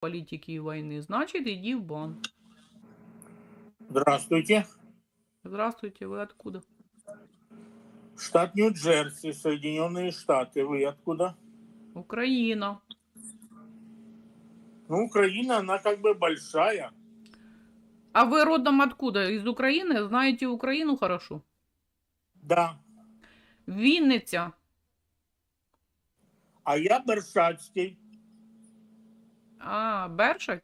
политики и войны, значит, иди в бан. Здравствуйте. Здравствуйте, вы откуда? Штат Нью-Джерси, Соединенные Штаты. Вы откуда? Украина. Ну, Украина, она как бы большая. А вы родом откуда? Из Украины? Знаете Украину хорошо? Да. Вінниця. А я Бершацький. А, Бершать?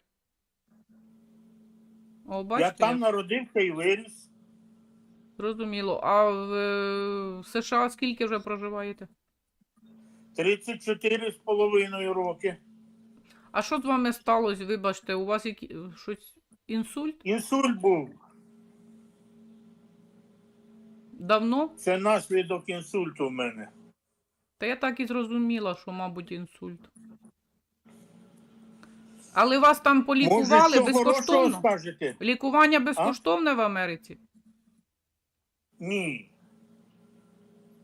О, Я бачите, там народився і виріс. зрозуміло. А в, е, в США скільки вже проживаєте? 34 з половиною роки. А що з вами сталося? Вибачте, у вас які... щось інсульт? Інсульт був. Давно? Це наслідок інсульту в мене. Та я так і зрозуміла, що, мабуть, інсульт. Але вас там Може, полікували хорошого безкоштовно? скажете? Лікування безкоштовне в Америці? Ні.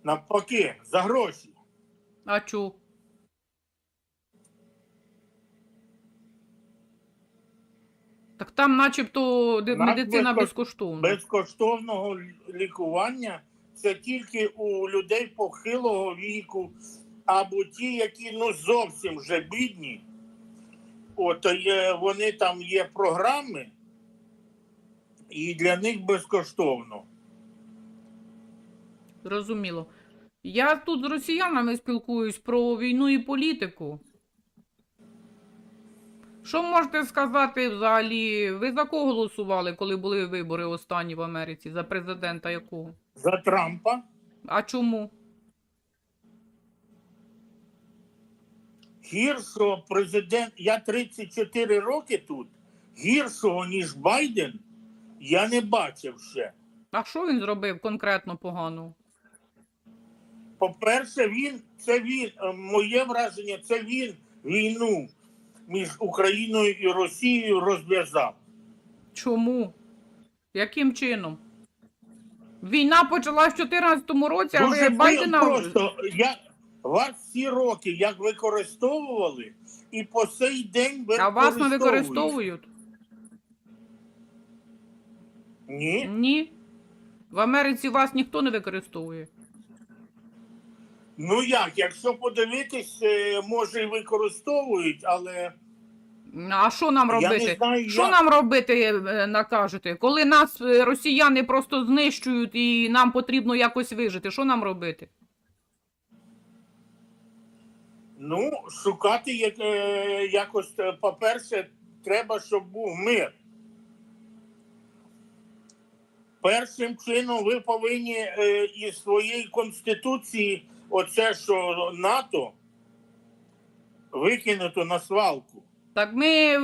Навпаки, за гроші. А чу? Так там начебто де- Нас медицина безкош- безкоштовна. Безкоштовного лікування це тільки у людей похилого віку, або ті, які ну зовсім вже бідні. От вони там є програми, і для них безкоштовно. Зрозуміло. Я тут з росіянами спілкуюсь про війну і політику. Що можете сказати взагалі? Ви за кого голосували, коли були вибори останні в Америці? За президента якого? За Трампа А чому? Гіршого президент, я 34 роки тут, гіршого, ніж Байден, я не бачив ще. А що він зробив конкретно поганого? По-перше, він це він, е, моє враження, це він війну між Україною і Росією розв'язав. Чому? Яким чином? Війна почалась в 2014 році, а Дуже ви ви Байдена. просто я вас всі роки як використовували, і по сей день А вас не використовують. використовують? Ні. Ні. В Америці вас ніхто не використовує. Ну як, якщо подивитись, е, може і використовують, але А що нам робити? знаю, що як. нам робити, е, накажете? Коли нас е, росіяни просто знищують і нам потрібно якось вижити, що нам робити? Ну шукати як, е, якось, е, по-перше, треба, щоб був мир. Першим чином ви повинні е, із своєї конституції, оце що НАТО, викинути на свалку. Так ми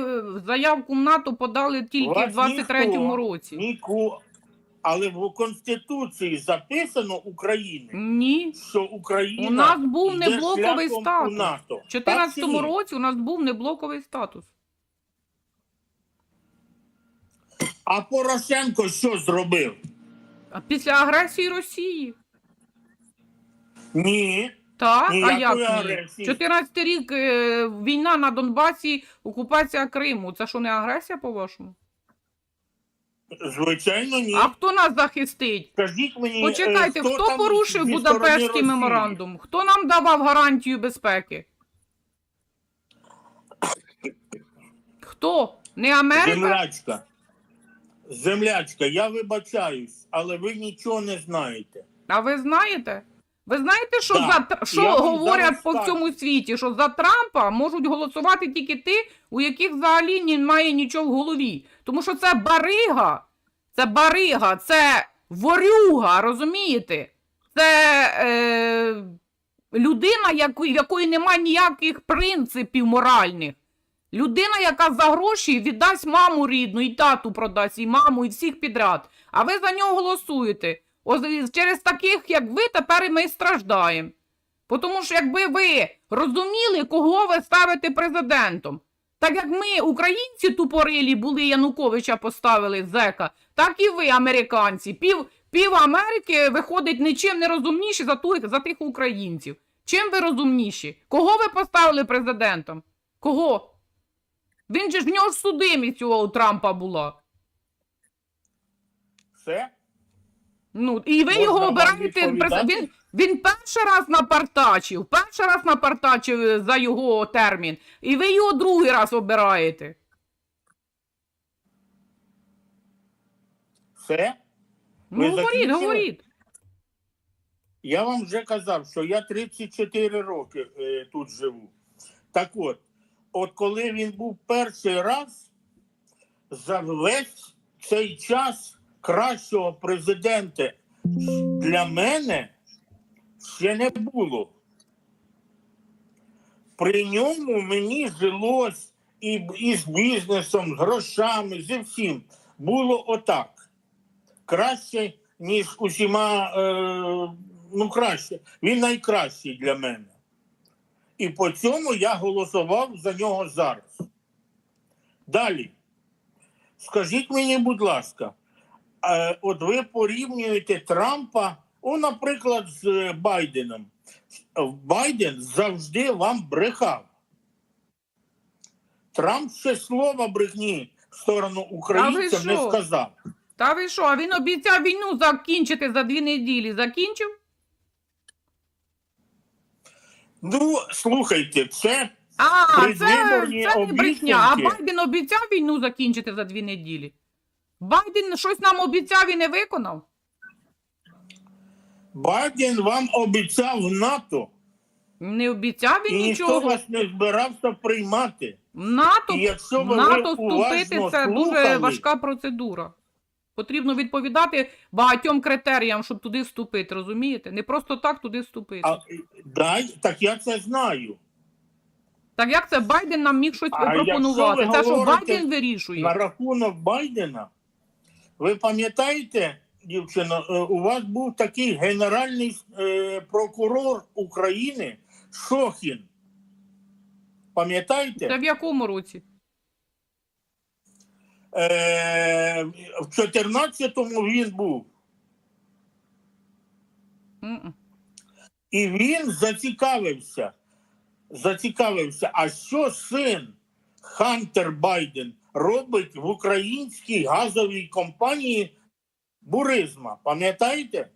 заявку в НАТО подали тільки в 23-му році. Ніку, але в конституції записано України, Ні. що Україна У нас був йде неблоковий шляхом статус. у НАТО. 2014 Так році у нас був неблоковий статус. А Порошенко що зробив? А після агресії Росії. Ні. Так, а як ні? агресії. 14 рік е, війна на Донбасі, окупація Криму. Це що не агресія, по-вашому? Звичайно, ні. А хто нас захистить? Скажіть мені, Почекайте, е, хто там порушив зі Будапештський Росії? меморандум? Хто нам давав гарантію безпеки? Хто? Не Америка? Землячка. Землячка, я вибачаюсь, але ви нічого не знаєте. А ви знаєте? Ви знаєте, що, Так, за, Тр- що я вам говорять зараз по скажу. всьому світі? Що за Трампа можуть голосувати тільки ті, у яких взагалі немає нічого в голові. Тому що це барига, це барига, це ворюга, розумієте? Це е, людина, яку, в якої немає ніяких принципів моральних. Людина, яка за гроші віддасть маму рідну, і тату продасть, і маму, і всіх підряд. А ви за нього голосуєте. Ось через таких, як ви, тепер ми страждаємо. Тому що якби ви розуміли, кого ви ставите президентом, так як ми, українці тупорилі, були Януковича поставили зека, так і ви, американці. Пів, пів Америки виходить нічим не розумніші за, ту, за тих українців. Чим ви розумніші? Кого ви поставили президентом? Кого? Він же ж в нього ж судимість у Трампа була. Все? Ну, і ви Можна його обираєте. Він, він перший раз напартачив, перший раз напартачив е, за його термін, і ви його другий раз обираєте. Все? Ну, Ви говоріть, закінчили? говоріть. Я вам вже казав, що я 34 роки е, тут живу. Так от, от коли він був перший раз, за весь цей час кращого президента для мене ще не було. При ньому мені жилось і, і з бізнесом, з грошами, зі всім. Було отак. Краще, ніж усіма, е, ну краще. Він найкращий для мене. І по цьому я голосував за нього зараз. Далі. Скажіть мені, будь ласка, е, от ви порівнюєте Трампа, о, наприклад, з е, Байденом. Е, Байден завжди вам брехав. Трамп ще слова брехні в сторону українців не сказав. Та ви що, а він обіцяв війну закінчити за дві неділі. Закінчив? Ну, слухайте, це А, це, це не брехня. А. Байден обіцяв війну закінчити за дві неділі. Байден щось нам обіцяв і не виконав. Байден вам обіцяв НАТО, Не обіцяв він і ніхто вас не збирався приймати. НАТО, І якщо ви НАТО вступити це дуже важка процедура. Потрібно відповідати багатьом критеріям, щоб туди вступити, розумієте? Не просто так туди вступити. А, дай, так я це знаю. Так як це Байден нам міг щось А пропонувати? Це що Байден вирішує? На рахунок Байдена, ви пам'ятаєте, дівчина, е, у вас був такий генеральний е, прокурор України Шохін. Пам'ятаєте? Це в якому році? Е, в 14-му він був. М-м. І він зацікавився. Зацікавився, а що син Хантер Байден робить в українській газовій компанії Буризма? Пам'ятаєте?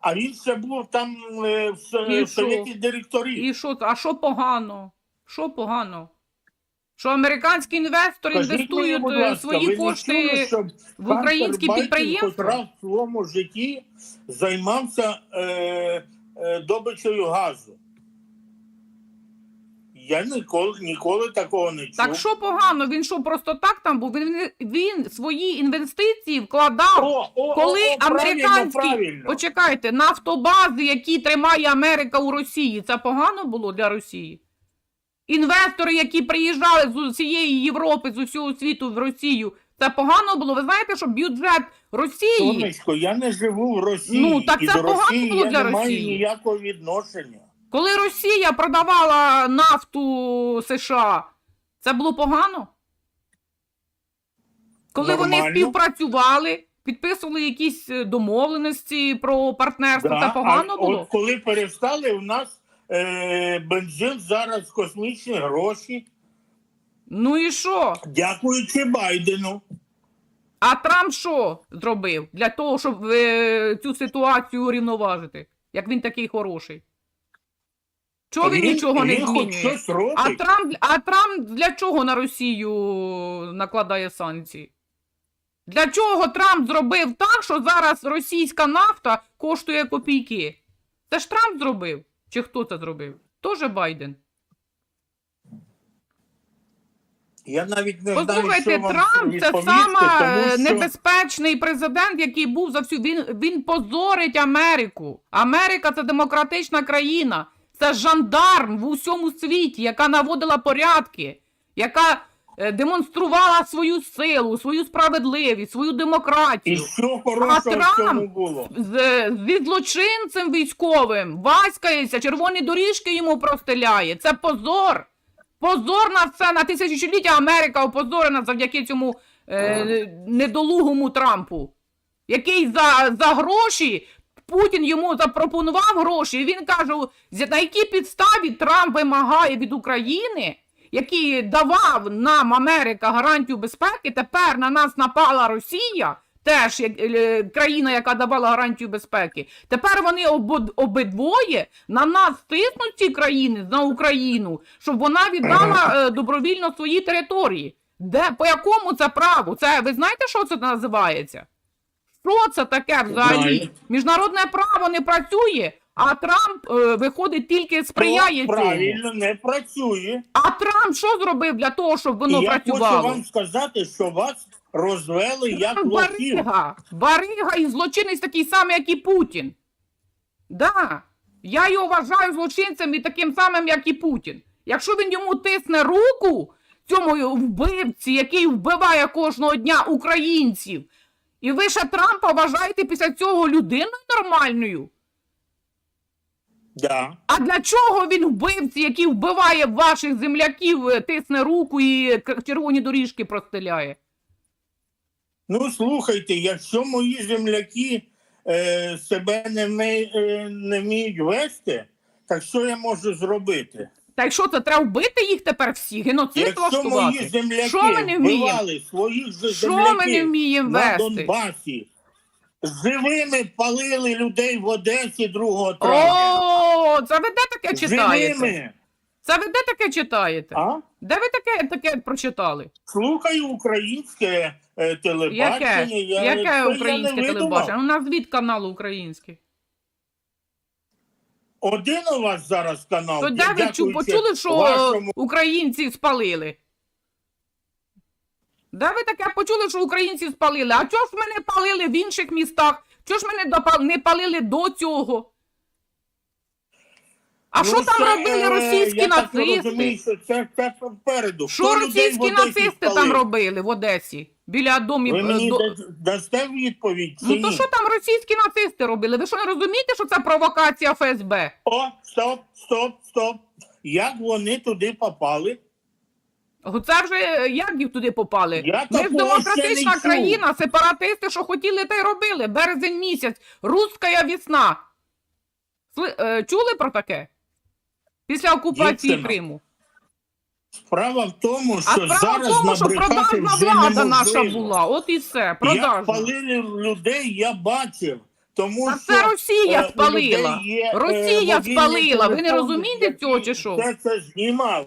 А він ще був там е, в, совєті директорів. І що, а що погано? Що погано? Що американські інвестори Скажіть мені, інвестують е, ласка, свої ви не кошти чули, в українські Байден підприємства? хоч раз в своєму житті займався е, е, добичею газу. Я ніколи, ніколи такого не чув. Так що погано? Він що просто так там був? Він, він свої інвестиції вкладав. О, о, Коли о, о, американські правильно. почекайте, нафтобази, які тримає Америка у Росії, це погано було для Росії? Інвестори, які приїжджали з усієї Європи, з усього світу в Росію, це погано було. Ви знаєте, що бюджет Росії Сонечко, я не живу в Росії. Ну, так і це до погано Росії було я для не маю Росії. ніякого відношення. Коли Росія продавала нафту США, це було погано? Коли вони співпрацювали, підписували якісь е, домовленості про партнерство, Да, це погано а було? От коли перестали, у нас е, бензин зараз космічні гроші, Ну і що? дякуючи Байдену. А Трамп що зробив для того, щоб е, цю ситуацію урівноважити, як він такий хороший? Чого він, нічого не він хоч змінює? щось робить. А Трамп, а Трамп для чого на Росію накладає санкції? Для чого Трамп зробив так, що зараз російська нафта коштує копійки? Це ж Трамп зробив? Чи хто це зробив? Тоже Байден. Я навіть не знаю, Послухайте, що вам Трамп це саме що... небезпечний президент, який був за всю. Він, він позорить Америку. Америка це демократична країна. Це жандарм в усьому світі, яка наводила порядки, яка е, демонструвала свою силу, свою справедливість, свою І демократію. що хорошого А Трамп було? З, зі злочинцем військовим васькається, червоні доріжки йому простеляє. Це позор. Позор на все на тисячоліття Америка опозорена завдяки цьому е, недолугому Трампу, який за, за гроші Путін йому запропонував гроші, і він каже, на якій підставі Трамп вимагає від України який давав нам Америка гарантію безпеки, тепер на нас напала Росія, теж як, е, країна, яка давала гарантію безпеки. Тепер вони обидвоє на нас тиснуть ці країни на Україну, щоб вона віддала е, добровільно свої території. Де по якому це праву? Це ви знаєте, що це називається? Що це таке взагалі? Міжнародне право не працює, а Трамп е, виходить тільки сприяє цьому. правильно не працює. А Трамп що зробив для того, щоб воно І я працювало? хочу вам сказати, що вас розвели як лохів. Барига, барига і злочинець такий самий, як і Путін. Да. Я його вважаю злочинцем і таким самим, як і Путін. Якщо він йому тисне руку, цьому вбивці, який вбиває кожного дня українців, і ви ще Трампа вважаєте після цього людиною нормальною? Да. А для чого він вбивці, який вбиває ваших земляків, е, тисне руку і червоні доріжки простеляє? Ну, слухайте, якщо мої земляки е, себе не, вмі- е, не вміють вести, так що я можу зробити? Та й що це треба вбити їх тепер всі? Геноцид Якщо мої влаштувати? земляки Що ми не вміємо? вбивали своїх же Що ми не вміємо на вести? Донбасі, живими палили людей в Одесі 2 травня. О, це ви де таке читаєте? Живими. Це ви де таке читаєте? А? Де ви таке, таке прочитали? Слухаю українське е, телебачення. Яке? Я, Яке це я українське видумав. телебачення? Ну, назвіть канал український. Один у вас зараз канал. То де ви чу, почули, що вашому українці спалили? Де ви таке почули, що українці спалили? А чого ж мене палили в інших містах? Чого ж мене допал... не палили до цього? А Ну, що там робили е, російські нацисти? що це, це попереду. Що російські нацисти там робили в Одесі? Біля домів. Ви е, мені до- да- дасте відповідь чи Ну то ні? що там російські нацисти робили? Ви що не розумієте, що це провокація ФСБ? О, стоп, стоп, стоп. Як вони туди попали? Це вже е, як їх туди попали? Я Ми ж такого ще демократична чув. країна, сепаратисти, що хотіли, те й робили. Березень місяць, русская весна. Сли- е, чули про таке? Після окупації Дівчина, Криму. Справа в тому, А що справа в тому, що продажна влада наша була. От і все, Як палили людей, я бачив. Тому Та що це Росія е, спалила. є, е, Росія мобільні спалила. Ви не розумієте цього чи що? Це, це знімали.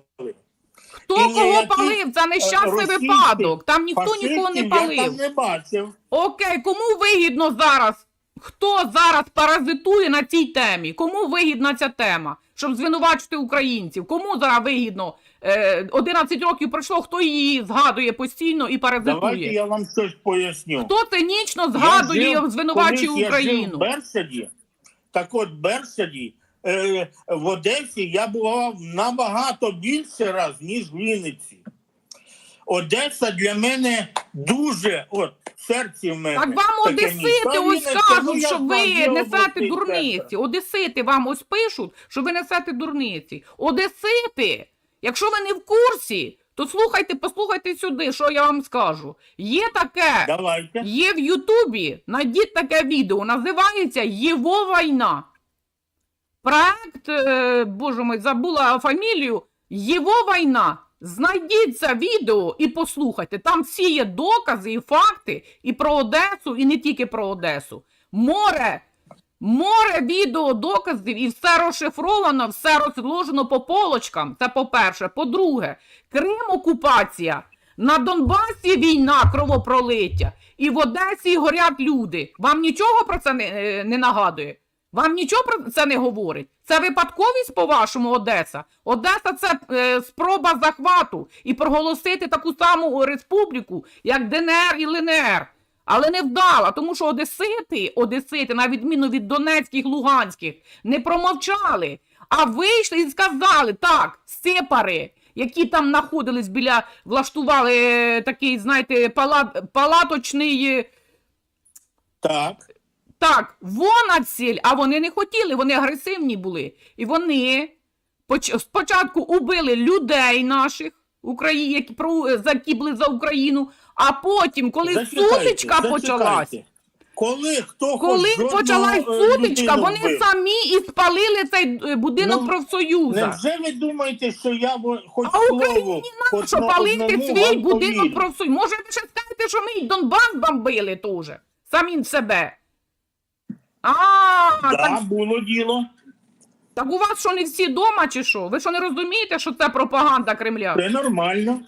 Хто і кого палив? Це нещасний випадок. Там ніхто нікого не Фашистів я там не бачив. Окей, кому вигідно зараз? Хто зараз паразитує на цій темі? Кому вигідна ця тема? Щоб звинувачити українців? Кому зараз вигідно? Е, 11 років пройшло, хто її згадує постійно і Давайте я вам щось поясню. Хто цинічно згадує Я жив- звинувачує колись Я жив в Україну? Берсаді. Так от Берсаді е, в Одесі я бував набагато більше раз, ніж в Вінниці. Одеса для мене дуже, от, серці в мене. Так вам таке одесити. Ось кажуть, що ви несете дурниці. Одесити вам ось пишуть, що ви несете дурниці. Одесити, якщо ви не в курсі, то слухайте, послухайте сюди, що я вам скажу. Є таке, Давайте. є в Ютубі, найдіть таке відео, називається Єво війна. Проект, е, боже мой, забула фамілію. Єво війна. Знайдіть це відео і послухайте. Там всі є докази і факти і про Одесу, і не тільки про Одесу. Море, море відео, доказів, і все розшифровано, все розложено по полочкам. Це по-перше. По-друге, Крим окупація. На Донбасі війна, кровопролиття. І в Одесі горять люди. Вам нічого про це не, е, не нагадує? Вам нічого про це не говорить? Це випадковість, по-вашому, Одеса? Одеса це е, спроба захвату і проголосити таку саму республіку, як ДНР і ЛНР. Але не вдала, тому що Одесити, Одесити, на відміну від Донецьких, Луганських, не промовчали, а вийшли і сказали, так, сепари, які там знаходились біля, влаштували е, такий, знаєте, пала, палаточний. е, Так. Так, вона ціль, а вони не хотіли, вони агресивні були. І вони спочатку убили людей наших, Украї... які закібли за Україну, а потім, коли Зачекайте, сутичка зачекайте. почалась, Коли хто Коли почалась е, сутичка, вони вбив? самі і спалили цей е, будинок Ну, профсоюза. Невже ви думаєте, що я хоч А Україні хоч Що палити свій будинок профсоюзу? Може, ви ще скажете, що ми й Донбас бомбили теж? Самі себе. А, Да, так, було діло. так у вас що не всі дома, чи що? Ви що не розумієте, що це пропаганда Кремля? Це нормально.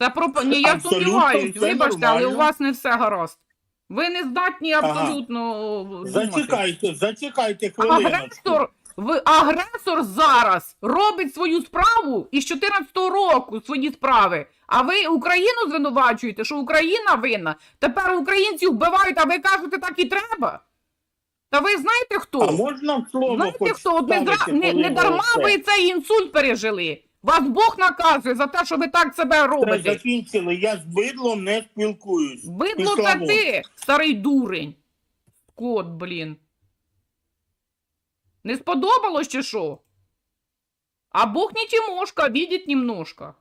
Це проп... Ні, я Абсолютно сумніваюсь, все вибачте, але у нормально. вас не все гаразд. Ви не здатні абсолютно думати. Зачекайте, зачекайте хвилиночку. Агресор, ви, агресор зараз робить свою справу із 14-го року свої справи. А ви Україну звинувачуєте, що Україна винна. Тепер українців вбивають, а ви кажете, так і треба. Та ви знаєте хто? А можна слово Знаєте хто? От не, не, не дарма це- ви цей інсульт пережили. Вас Бог наказує за те, що ви так себе Це робите. закінчили. Я з бидлом не спілкуюсь. Бидло це ти, старий дурень. Кот, блін. Не сподобалось чи що? А Бог не Тимошка, видит немножко.